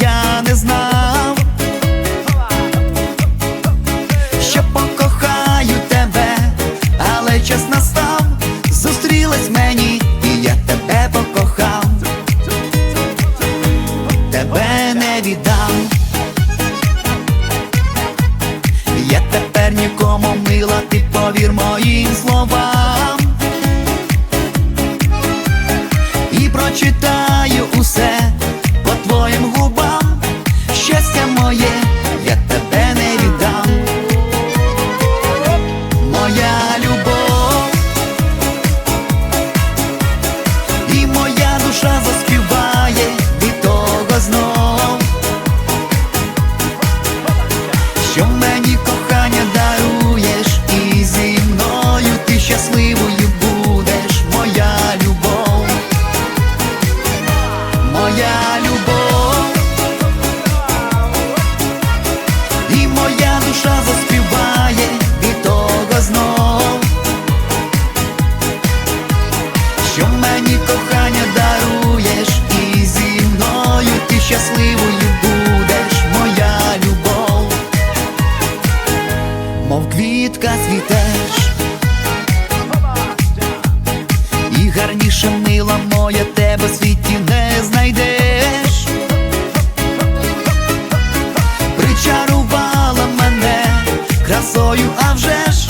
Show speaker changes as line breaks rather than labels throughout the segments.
я не знав, що покохаю тебе, але час настав, зустрілась мені, і я тебе покохав, тебе не віддам. Я тепер нікому мила, ти повір моїм словам. І квітка цвітеш, і гарніше мила моя тебе в світі не знайдеш. Причарувала мене красою, а вже ж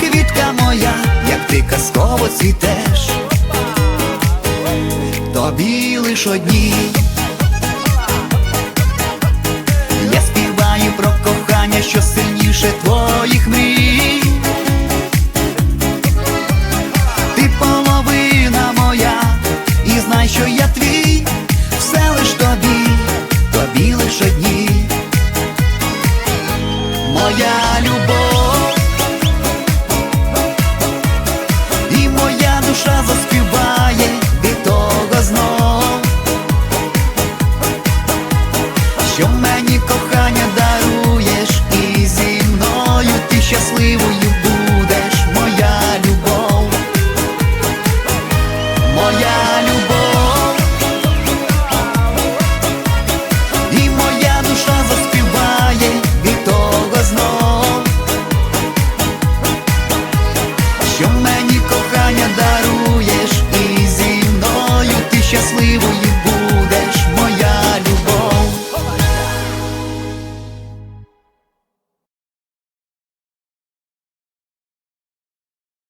квітка моя, як ти казково цвітеш, тобі лиш одній. Я співаю про кохання, що сильніше твоїх мрій. Що я твій,